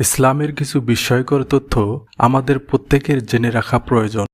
ইসলামের কিছু বিস্ময়কর তথ্য আমাদের প্রত্যেকের জেনে রাখা প্রয়োজন।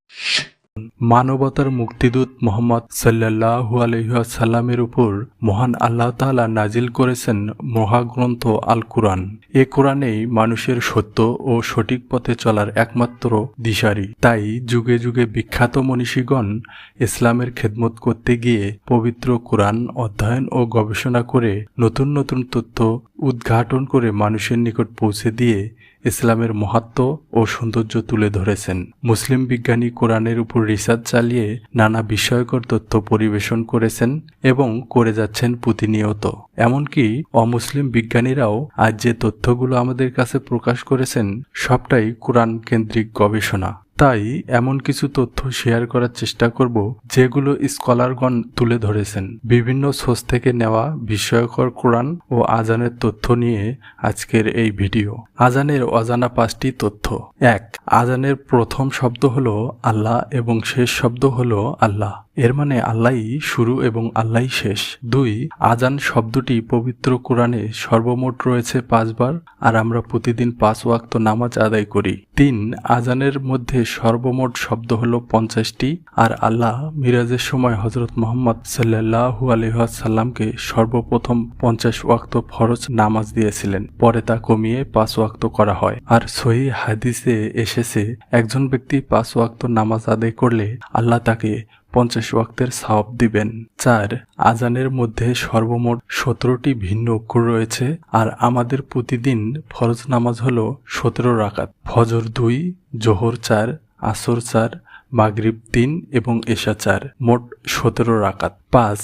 মানবতার মুক্তিদূত মোহাম্মদ সাল্লাহু আলহাসাল্লামের উপর মহান আল্লাহ তাআলা নাজিল করেছেন মহাগ্রন্থ আল কুরআন এ কোরআনেই মানুষের সত্য ও সঠিক পথে চলার একমাত্র দিশারি। তাই যুগে যুগে বিখ্যাত মনীষীগণ ইসলামের খেদমত করতে গিয়ে পবিত্র কোরআন অধ্যয়ন ও গবেষণা করে নতুন নতুন তথ্য উদ্ঘাটন করে মানুষের নিকট পৌঁছে দিয়ে ইসলামের মহাত্ম ও সৌন্দর্য তুলে ধরেছেন। মুসলিম বিজ্ঞানী কোরআনের উপর রিসার্চ চালিয়ে নানা বিষয়কর তথ্য পরিবেশন করেছেন এবং করে যাচ্ছেন প্রতিনিয়ত। এমনকি অমুসলিম বিজ্ঞানীরাও আজ যে তথ্যগুলো আমাদের কাছে প্রকাশ করেছেন, সবটাই কোরআন কেন্দ্রিক গবেষণা। তাই এমন কিছু তথ্য শেয়ার করার চেষ্টা করব যেগুলো স্কলারগণ তুলে ধরেছেন। বিভিন্ন সোর্স থেকে নেওয়া বিস্ময়কর কোরআন ও আজানের তথ্য নিয়ে আজকের এই ভিডিও আজানের অজানা পাঁচটি তথ্য। এক, আজানের প্রথম শব্দ হলো আল্লাহ এবং শেষ শব্দ হলো আল্লাহ। এর মানে আল্লাহই শুরু এবং আল্লাহই শেষ। দুই, আজান শব্দটি পবিত্র কোরআনে সর্বমোট রয়েছে পাঁচবার আর আমরা প্রতিদিন পাঁচ ওয়াক্ত নামাজ আদায় করি। তিন, আজানের মধ্যে সর্বমোট শব্দ হল পঞ্চাশটি আর আল্লাহ মিরাজের সময় হজরত মোহাম্মদ সাল্লাহু আলহাসাল্লামকে সর্বপ্রথম পঞ্চাশ ওয়াক্ত ফরজ নামাজ দিয়েছিলেন। পরে তা কমিয়ে পাঁচ ওয়াক্ত করা হয়। আর সহি হাদিসে এসেছে, একজন ব্যক্তি পাঁচ ওয়াক্ত নামাজ আদায় করলে আল্লাহ তাকে পঞ্চাশ ওয়াক্তের সাওয়াব দিবেন। চার, আজানের মধ্যে সর্বমোট সতেরোটি ভিন্ন অক্ষর রয়েছে, আর আমাদের প্রতিদিন ফরজ নামাজ হল সতেরো রাকাত। ফজর দুই, জোহর চার, আসর চার, মাগরিব তিন এবং এশা চার, মোট সতেরো রাকাত। পাঁচ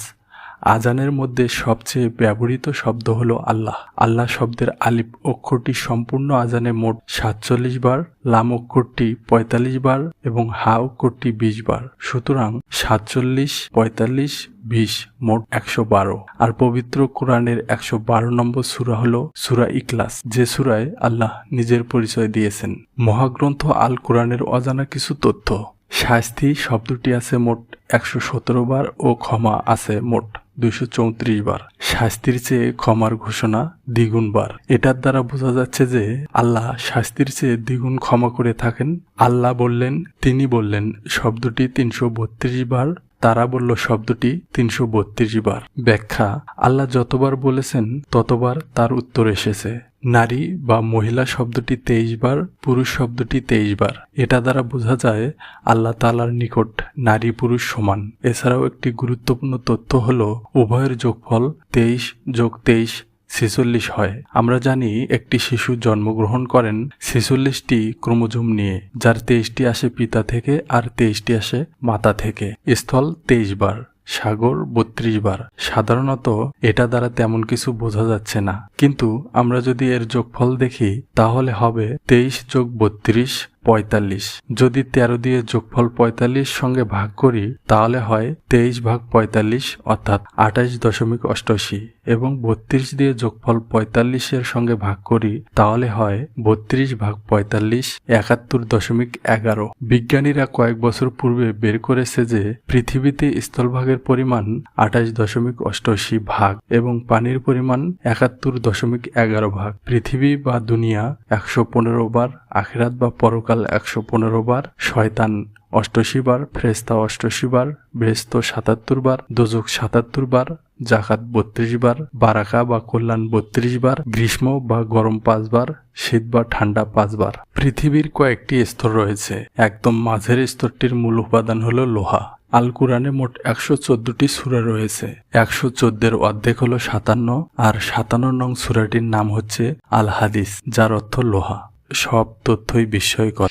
আজানের মধ্যে সবচেয়ে ব্যবহৃত শব্দ হলো আল্লাহ। আল্লাহ শব্দের আলিফ অক্ষরটি সম্পূর্ণ আজানে মোট সাতচল্লিশ বার, লাম অক্ষরটি পঁয়তাল্লিশ বার এবং হা অক্ষরটি বিশ বার। সুতরাং সাতচল্লিশ, পঁয়তাল্লিশ, বিশ মোট একশো বারো। আর পবিত্র কোরআনের একশো বারো নম্বর সুরা হল সুরা ইকলাস যে সুরায় আল্লাহ নিজের পরিচয় দিয়েছেন। মহাগ্রন্থ আল কোরআনের অজানা কিছু তথ্য। শাস্তি শব্দটি আছে মোট একশো সতেরো বার ও ক্ষমা আছে মোট দুইশো চৌত্রিশ বার। শাস্তির চেয়ে ক্ষমার ঘোষণা দ্বিগুণ বার। এটার দ্বারা বোঝা যাচ্ছে যে আল্লাহ শাস্তির চেয়ে দ্বিগুণ ক্ষমা করে থাকেন। আল্লাহ বললেন, তিনি বললেন, শব্দটি তিনশো বত্রিশ বার তারা বলল, শব্দটি তিনশো বত্রিশ বার ব্যাখ্যা। আল্লাহ যতবার বলেছেন, ততবার তার উত্তর এসেছে। নারী বা মহিলা শব্দটি তেইশ বার, পুরুষ শব্দটি তেইশ বার। এটা দ্বারা বোঝা যায়, আল্লাহ তালার নিকট নারী পুরুষ সমান। এছাড়াও একটি গুরুত্বপূর্ণ তথ্য হল, উভয়ের যোগফল তেইশ যোগ তেইশ ছেচল্লিশ হয়। আমরা জানি একটি শিশু জন্মগ্রহণ করেন ছেচল্লিশটি ক্রোমোজোম নিয়ে, যার তেইশটি আসে পিতা থেকে আর তেইশটি আসে মাতা থেকে। স্থল তেইশ বার, সাগর বত্রিশ বার। সাধারণত এটা দ্বারা তেমন কিছু বোঝা যাচ্ছে না। কিন্তু আমরা যদি এর যোগফল দেখি, তাহলে হবে তেইশ যোগ বত্রিশ পঁয়তাল্লিশ। যদি তেরো দিয়ে যোগফল পঁয়তাল্লিশ সঙ্গে ভাগ করি, তাহলে হয় তেইশ ভাগ পঁয়তাল্লিশ, অর্থাৎ আঠাশ দশমিক অষ্টআশি। এবং বত্রিশ দিয়ে যোগফল পঁয়তাল্লিশের সঙ্গে ভাগ করি, তাহলে হয় বত্রিশ ভাগ পঁয়তাল্লিশ, একাত্তর দশমিক এগারো। বিজ্ঞানীরা কয়েক বছর পূর্বে বের করেছে যে, পৃথিবীতে স্থলভাগের পরিমাণ আঠাশ দশমিক অষ্টআশি ভাগ এবং পানির পরিমাণ একাত্তর দশমিক এগারো ভাগ। পৃথিবী বা দুনিয়া একশো পনেরো বার, আখেরাত বা পরকাল একশো পনেরো বার, শয়তান অষ্টআশি বার ফ্রেস্তা অষ্টআশি বার, বৃহস্ত সাতাত্তর বার দোজক সাতাত্তর বার জাকাত বত্রিশ বার, বারাকা বা কল্যাণ বত্রিশ বার, গ্রীষ্ম বা গরম পাঁচবার শীত বা ঠান্ডা পাঁচবার পৃথিবীর কয়েকটি স্তর রয়েছে। একদম মাঝের স্তরটির মূল উপাদান হলো লোহা। আল কোরআনে মোট একশো চোদ্দটি সুরা রয়েছে। একশো চোদ্দের অর্ধেক হল সাতান্ন, আর সাতান্ন নং সুরাটির নাম হচ্ছে আল হাদিস যার অর্থ লোহা। সব তথ্যই বিস্ময়কর।